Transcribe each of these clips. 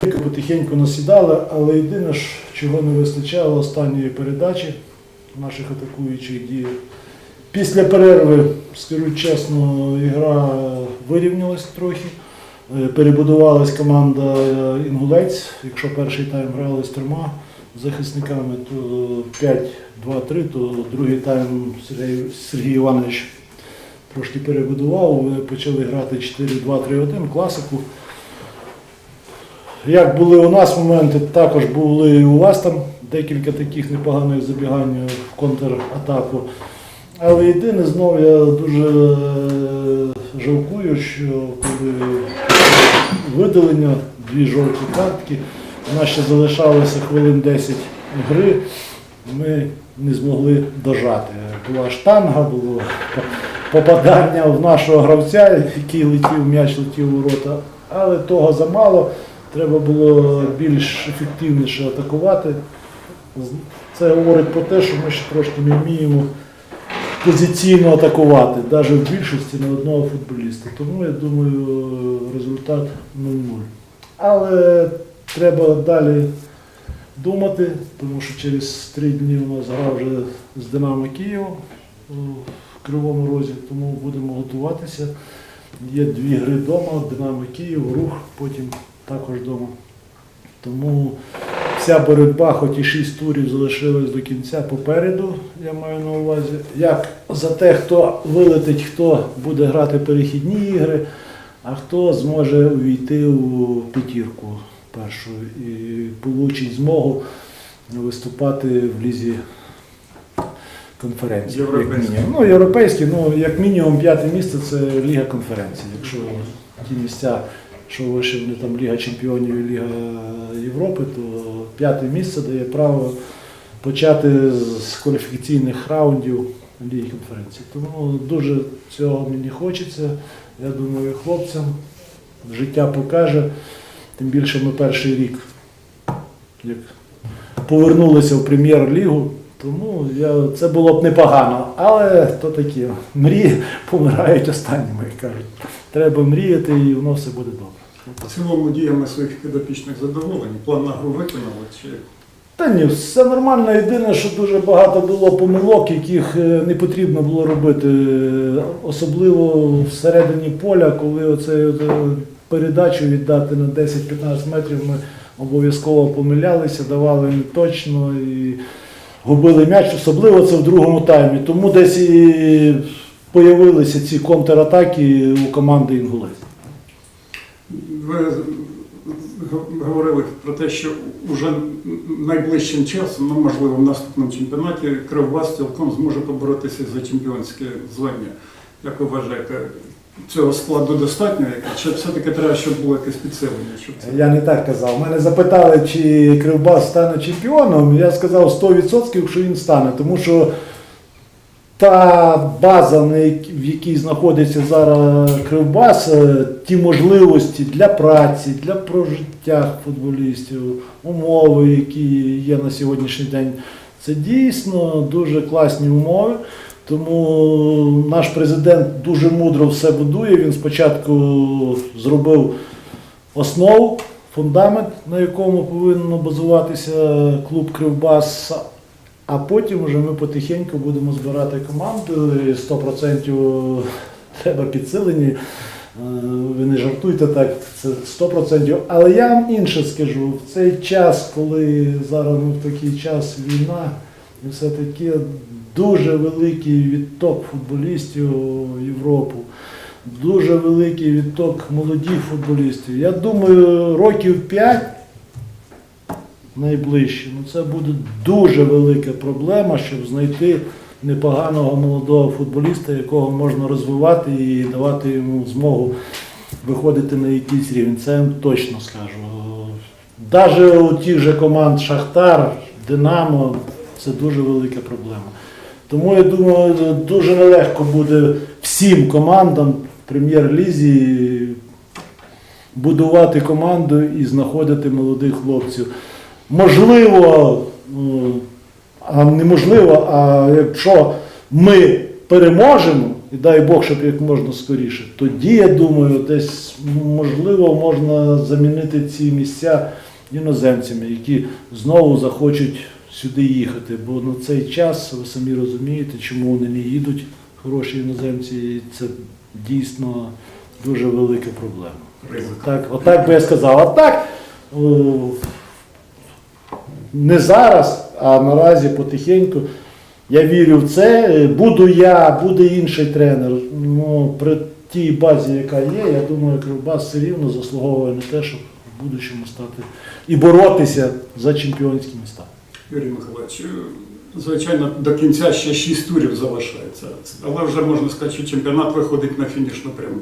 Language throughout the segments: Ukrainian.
Потихеньку насідали, але єдине, чого не вистачало останньої передачі наших атакуючих дій. Після перерви, скажу чесно, ігра вирівнялась трохи. Е, Перебудувалась команда е, Інгулець. Якщо перший тайм грали з трьома захисниками, то 5-2-3, то другий тайм Сергій, Іванович трошки перебудував. Почали грати 4-2-3-1, класику. Як були у нас моменти, також були і у вас там декілька таких непоганих забігань в контратаку. Але єдине, знов я дуже е, жалкую, що коли видалення, дві жовті картки, у нас ще залишалося хвилин 10 гри, ми не змогли дожати. Була штанга, було попадання в нашого гравця, який летів, м'яч летів у ворота, але того замало. Треба було більш ефективніше атакувати. Це говорить про те, що ми ще трошки не вміємо позиційно атакувати, навіть в більшості на одного футболіста. Тому я думаю, результат 0-0. Але треба далі думати, тому що через три дні у нас гра вже з Динамо Києва в Кривому Розі, тому будемо готуватися. Є дві гри вдома, Динамо Київ, рух, потім також вдома. Тому вся боротьба, хоч і шість турів залишилась до кінця попереду, я маю на увазі. Як за те, хто вилетить, хто буде грати перехідні ігри, а хто зможе увійти у п'ятірку першу і получить змогу виступати в лізі конференції. як Ну, європейські, ну, як мінімум п'яте місце це Ліга конференції. Якщо ті місця, що вище вони там Ліга Чемпіонів і Ліга Європи, то п'яте місце дає право почати з кваліфікаційних раундів Ліги конференції. Тому дуже цього мені хочеться. Я думаю, хлопцям життя покаже. Тим більше ми перший рік як повернулися в прем'єр-лігу. Тому я, це було б непогано. Але то такі мрії помирають останніми, як кажуть. Треба мріяти і воно все буде добре. В цілому діями своїх підопічних задоволені. План на гру виконали чи Та ні, все нормально. Єдине, що дуже багато було помилок, яких е, не потрібно було робити. Е, Особливо всередині поля, коли оце передачу віддати на 10-15 метрів, ми обов'язково помилялися, давали не точно і губили м'яч, особливо це в другому таймі. Тому десь і появилися ці контратаки у команди Інгулець. ви говорили про те, що вже найближчим часом, ну можливо, в наступному чемпіонаті Кривбас цілком зможе поборотися за чемпіонське звання. Як ви вважаєте, цього складу достатньо? Чи все-таки треба, щоб було якесь підсилення? Щоб це... Я не так казав. Мене запитали, чи Кривбас стане чемпіоном. Я сказав 100%, що він стане, тому що та база, в якій знаходиться зараз Кривбас, е, ті можливості для праці, для прожиття футболістів, умови, які є на сьогоднішній день, це дійсно дуже класні умови. Тому наш президент дуже мудро все будує. Він спочатку зробив основу, фундамент, на якому повинен базуватися клуб Кривбас. А потім вже ми потихеньку будемо збирати команду. і 100% треба підсилені. Е, Ви не жартуйте так, це 100%. Але я вам інше скажу, в цей час, коли зараз в такий час війна, і все таки дуже великий відток футболістів в Європу, дуже великий відток молодих футболістів. Я думаю, років 5 найближче, ну це буде дуже велика проблема, щоб знайти непоганого молодого футболіста, якого можна розвивати і давати йому змогу виходити на якийсь рівень. Це я точно скажу. Навіть у тих же команд Шахтар, Динамо це дуже велика проблема. Тому я думаю, дуже нелегко буде всім командам прем'єр-лізі будувати команду і знаходити молодих хлопців. Можливо, ну, а неможливо, а якщо ми переможемо, і дай Бог, щоб як можна скоріше. Тоді, я думаю, десь можливо можна замінити ці місця іноземцями, які знову захочуть сюди їхати. Бо на цей час, ви самі розумієте, чому вони не їдуть, хороші іноземці, і це дійсно дуже велика проблема. Так, отак би я сказав. А так не зараз, а наразі потихеньку. Я вірю в це. Буду я, буде інший тренер. Ну, при тій базі, яка є, я думаю, Кривбас все рівно заслуговує на те, щоб в будущому стати і боротися за чемпіонські міста. Юрій Миколаївич, е, звичайно, до кінця ще 6 турів залишається, але вже можна сказати, що чемпіонат виходить на фінішну пряму.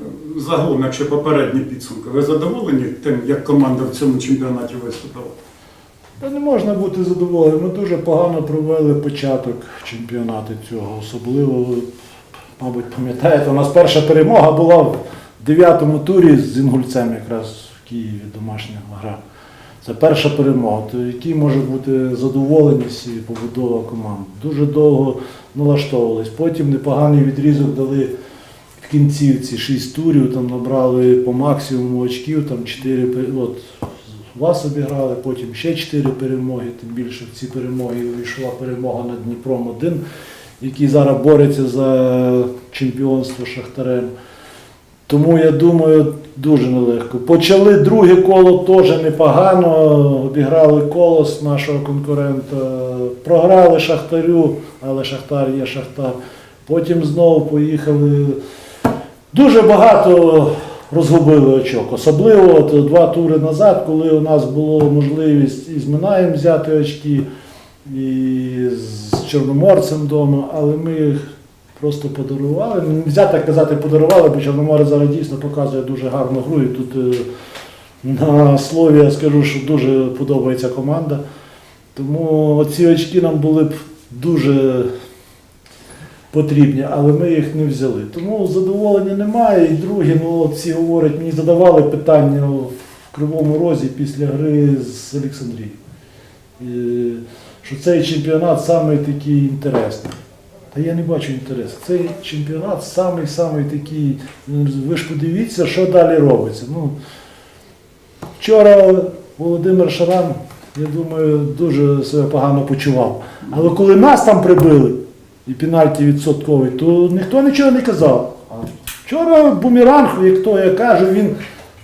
Е, Загалом, якщо попередні підсумки, ви задоволені тим, як команда в цьому чемпіонаті виступила? Та не можна бути задоволеним. Ми дуже погано провели початок чемпіонату цього. Особливо, мабуть, пам'ятаєте, у нас перша перемога була в дев'ятому турі з Інгульцем якраз в Києві домашня гра. Це перша перемога. То який може бути задоволеність і побудова команди? Дуже довго налаштовувались. Потім непоганий відрізок дали в кінцівці 6 турів, там набрали по максимуму очків, там 4, от, вас обіграли, потім ще 4 перемоги, тим більше в ці перемоги увійшла перемога над Дніпром 1, який зараз бореться за чемпіонство Шахтарем. Тому я думаю, дуже нелегко. Почали друге коло теж непогано, обіграли колос нашого конкурента, програли Шахтарю, але Шахтар є Шахтар. Потім знову поїхали. Дуже багато розгубили очок. Особливо от два тури назад, коли у нас була можливість і з Минаєм взяти очки, і з Чорноморцем вдома, але ми їх просто подарували. Не можна так казати подарували, бо Чорноморець зараз дійсно показує дуже гарну гру. І тут е, на слові я скажу, що дуже подобається команда. Тому ці очки нам були б дуже потрібні, але ми їх не взяли. Тому задоволення немає. І друге, ну всі говорять, мені задавали питання в Кривому Розі після гри з Олександрією. Що цей чемпіонат самий такий інтересний. Я не бачу інтересу. Цей чемпіонат самий самий такий. ну, Ви ж подивіться, що далі робиться. Ну, вчора Володимир Шаран, я думаю, дуже себе погано почував. Але коли нас там прибили, і пенальті відсотковий, то ніхто нічого не казав. Вчора бумеранг, як то я кажу, він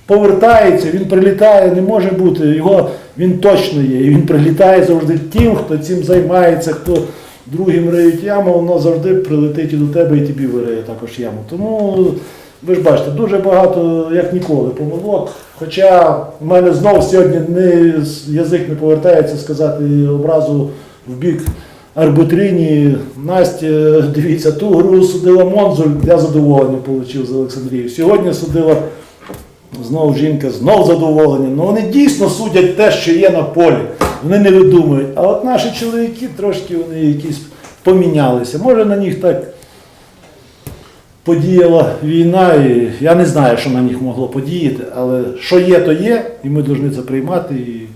повертається, він прилітає, не може бути. Його він точно є. І він прилітає завжди тим, хто цим займається, хто другим риють яму, воно завжди прилетить і до тебе, і тобі вириє також яму. Тому ви ж бачите, дуже багато, як ніколи, помилок. Хоча в мене знов сьогодні не, язик не повертається сказати образу в бік арбитрині. Настя, дивіться, ту гру судила Монзуль, я задоволення отримав з Олександрією. Сьогодні судила знову жінка, знов задоволення. Ну вони дійсно судять те, що є на полі. Вони не видумують. А от наші чоловіки трошки вони якісь помінялися. Може на них так подіяла війна, і я не знаю, що на них могло подіяти, але що є, то є, і ми повинні це приймати і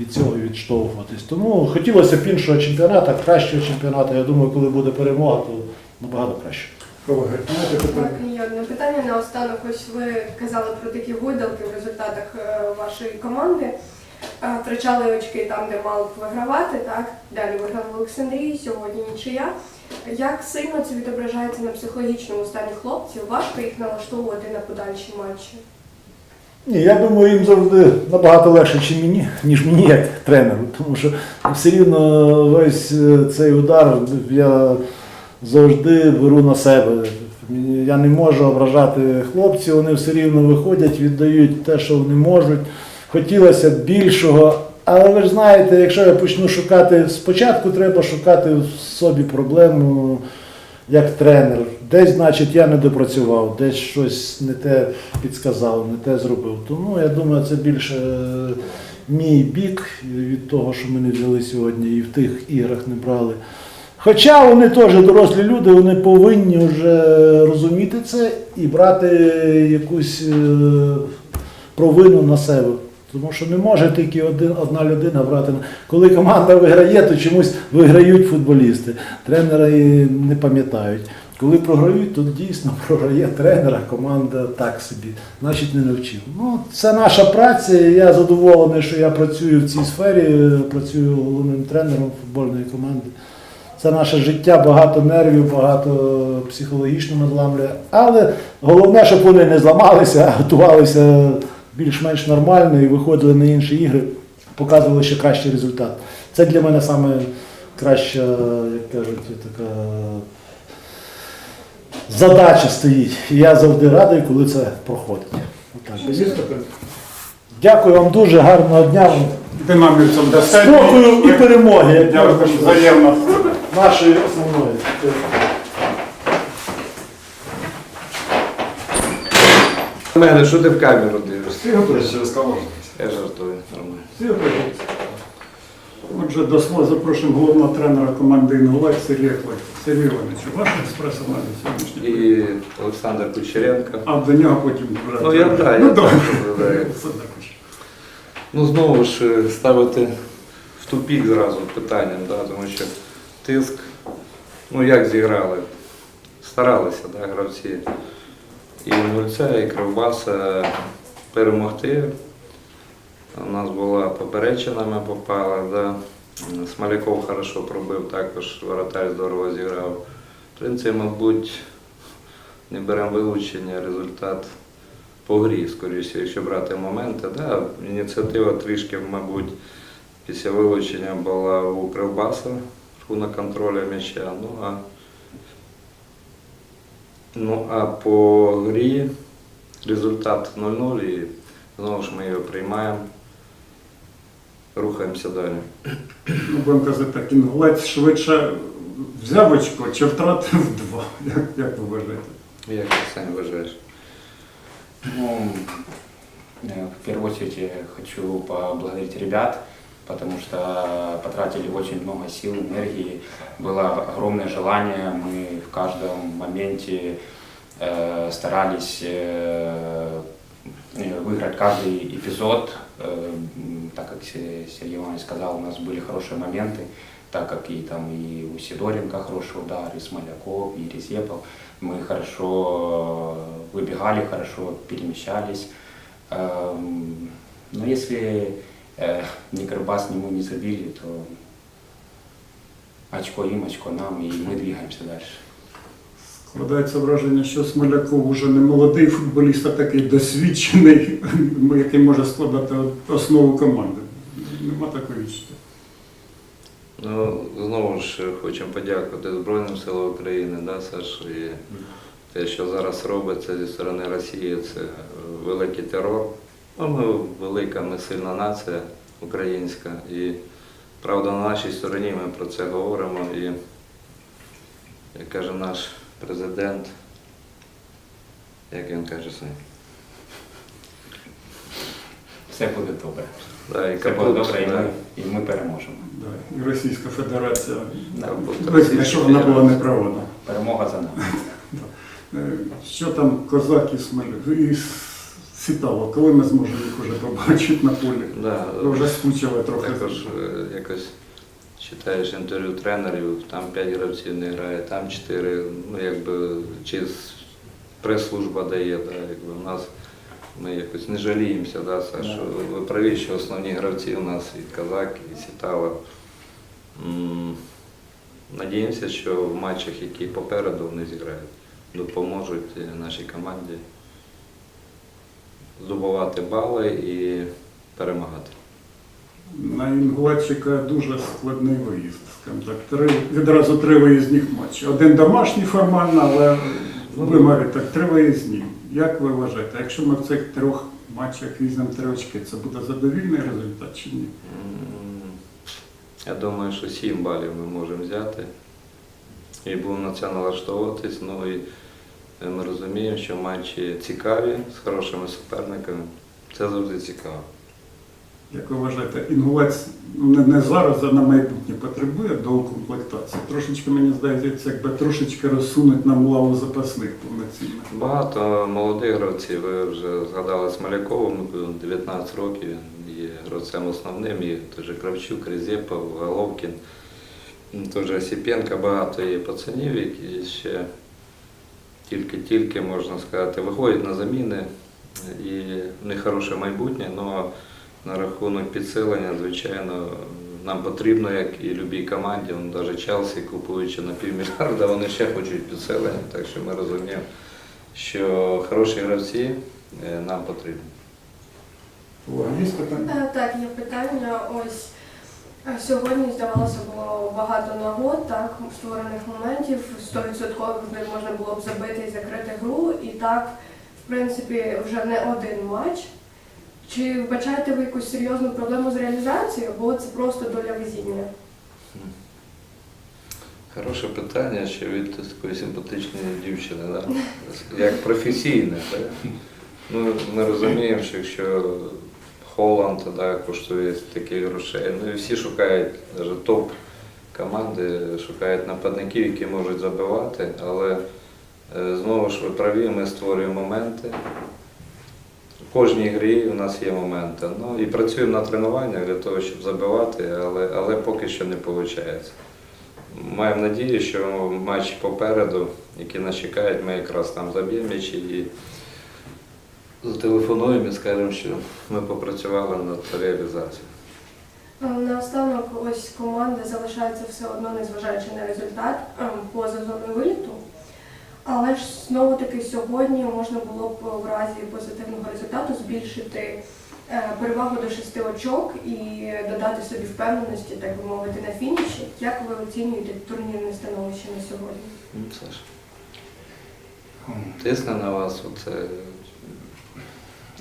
від цього відштовхуватись. Тому хотілося б іншого чемпіонату, кращого чемпіонату. Я думаю, коли буде перемога, то набагато краще. І одне питання наостанок. Ось ви казали про такі гойдалки в результатах е, вашої команди. Втрачали очки там, де мали б вигравати, так? Далі виграв Олександрії, сьогодні нічия. Як сильно це відображається на психологічному стані хлопців? Важко їх налаштовувати на подальші матчі? Ні, я думаю, їм завжди набагато легше, ніж мені, ніж мені як тренеру. Тому що все рівно весь е, цей удар я завжди беру на себе. Я не можу ображати хлопців, вони все рівно виходять, віддають те, що вони можуть. Хотілося б більшого. Але ви ж знаєте, якщо я почну шукати, спочатку треба шукати в собі проблему як тренер. Десь, значить, я не допрацював, десь щось не те підсказав, не те зробив. Тому я думаю, це більше е, мій бік від того, що ми не взяли сьогодні і в тих іграх не брали. Хоча вони теж дорослі люди, вони повинні вже розуміти це і брати якусь е, провину на себе. Тому що не може тільки один, одна людина брати. Коли команда виграє, то чомусь виграють футболісти. Тренери не пам'ятають. Коли програють, то дійсно програє тренер, а команда так собі, значить не навчив. Ну, це наша праця, я задоволений, що я працюю в цій сфері, працюю головним тренером футбольної команди. Це наше життя, багато нервів, багато психологічно надламлює. Але головне, щоб вони не зламалися, а готувалися більш-менш нормально і виходили на інші ігри, показували ще кращий результат. Це для мене саме краща, як кажуть, така задача стоїть. І я завжди радий, коли це проходить. Отак. Дякую вам дуже, гарного дня. Спокою і перемоги, Дякую, взаємно. нашої основної. Мене, що ти в камеру дивишся? Всі готові? Я жартую, нормально. Всі? Отже, до слова запрошуємо головного тренера команди «Інгулець» Сергія Клейка. Сергій Іванович, ваш експрес-аналіз сьогоднішній? І Олександр Кучеренко. А до нього потім вже. Ну я да, Ну, я так, да. Олександр Кучеренко. Ну знову ж е, ставити в тупік зразу питанням, да, тому що тиск, ну як зіграли, старалися да, гравці і Інгульця, і Кривбаса перемогти. У нас була поперечина, ми попали, да. Смоляков хорошо пробив, також воротар здорово зіграв. В принципі, мабуть, не беремо вилучення, результат по грі, скоріше, якщо брати моменти. Да, ініціатива трішки, мабуть, після вилучення була у Кривбаса, рахунок контролю м'яча. Ну а, ну, а по грі результат 0-0 і знову ж ми його приймаємо, рухаємося далі. Ну, будемо казати так, «Інгулець» швидше взяв очко чи втратив два. Як, як ви вважаєте? Як ти сам вважаєш? Ну, э, в первую очередь я хочу поблагодарить ребят, потому что потратили очень много сил, энергии, было огромное желание, мы в каждом моменте э, старались э, э, выиграть каждый эпизод, Э, так как Се- Сергей Иванович сказал, у нас были хорошие моменты, так как и там и у Сидоренко хороший удар, и Смоляков, и Резепов. Мы хорошо э, выбегали, хорошо перемещались. Эм, Но если э, ни Кырбас, ни мы не забили, то очко им, очко нам, и мы двигаемся дальше. Складається враження, що Смоляков вже не молодий футболіст, а такий досвідчений, який може складати основу команди. Нема такої відчуття. Ну, знову ж хочемо подякувати Збройним силам України, да, Саш, і те, що зараз робиться зі сторони Росії, це великий терор. Ну, ми велика, не сильна нація українська. І правда, на нашій стороні ми про це говоримо. І, як каже наш президент, як він каже сам, Все буде добре. да, і Все буде капут, добре, і да, ми, і ми переможемо. Да. І Російська Федерація Да. визнає, що вона була неправильна. Перемога за нами. Е, Що там козаки Смоляков і коли ми зможемо їх вже побачити на полі? Да, вже скучили трохи. Також е, якось читаєш інтерв'ю тренерів, там 5 гравців не грає, там 4, ну якби чи прес-служба дає, да, якби у нас ми якось не жаліємося, да, Саш, що ви праві, що основні гравці у нас і Казак, і Сітала. Надіємося, що в матчах, які попереду вони зіграють, допоможуть е, нашій команді здобувати бали і перемагати. На чекає дуже складний виїзд. скажімо так. Три, відразу три виїзних матчі. Один домашній формально, але вимові так, три виїзні. Як ви вважаєте, якщо ми в цих трьох матчах візьмемо три очки, це буде задовільний результат чи ні? Я думаю, що 7 балів ми можемо взяти і будемо на це налаштовуватись. Ну і ми розуміємо, що матчі цікаві з хорошими суперниками. Це завжди цікаво. Як ви вважаєте, інгулець ну, не, не зараз, а на майбутнє потребує доукомплектації? Трошечки, мені здається, якби трошечки розсунуть нам лаву запасних повноцінно. Багато молодих гравців, ви вже згадали Смолякова, 19 років, він є гравцем основним, і теж Кравчук, Резєпов, Головкін, теж Осіпенка, багато є пацанів, які ще тільки-тільки, можна сказати, виходять на заміни і в них хороше майбутнє, але на рахунок підсилення, звичайно, нам потрібно, як і любій команді, ну, навіть Челсі, купуючи на півмільярда, вони ще хочуть підсилення, так що ми розуміємо, що хороші гравці е, нам потрібні. Е, Так, є питання. Ось е, сьогодні, здавалося, було багато нагод, так, створених моментів, 100% де можна було б забити і закрити гру. І так, в принципі, вже не один матч. Чи вбачаєте ви якусь серйозну проблему з реалізацією, або це просто доля везіння? Хороше питання, ще від такої симпатичної дівчини, да? як професійне. Да? Ну, ми розуміємо, що якщо Холланд да, коштує таких грошей, ну і всі шукають, топ команди шукають нападників, які можуть забивати, але е, знову ж ви праві, ми створюємо моменти. В кожній грі у нас є моменти. Ну і працюємо на тренуваннях для того, щоб забивати, але, але поки що не виходить. Маємо надію, що матч попереду, який нас чекають, ми якраз там заб'ємо і зателефонуємо і скажемо, що ми попрацювали над реалізацією. Е, Наостанок ось команда залишається все одно, незважаючи на результат, е, поза зоною виліту. Але ж знову таки сьогодні можна було б в разі позитивного результату збільшити е, перевагу до шести очок і додати собі впевненості, так би мовити, на фініші. Як ви оцінюєте турнірне становище на сьогодні? Ну, Саш, тисне на вас оце.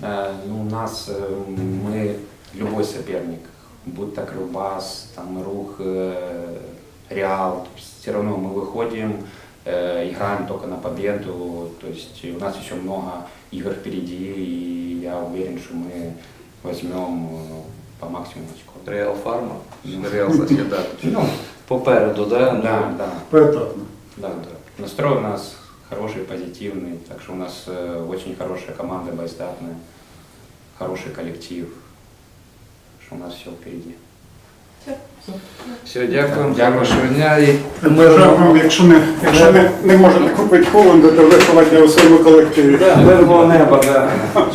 Э, Ну, у нас э, мы любой соперник, будь то Кривбас, там Рух, э, Реал, то есть все равно мы выходим, э, играем только на победу, то есть у нас еще много игр впереди, и я уверен, что мы возьмем э, по максимуму очков. Реал Фарма, Реал Сосідат. Ну, Попереду, да? Ну, да, да, Поетапно. да, да. Настрой у нас хороший, позитивный, так что у нас э, очень хорошая команда, боездатная, хороший коллектив, что у нас все впереди. Все, дякуємо Дякую. що дня і Бажаю якщо не, якщо не, не можете купити Холланда, то виховати у своєму колективі. Да, мирного неба, да.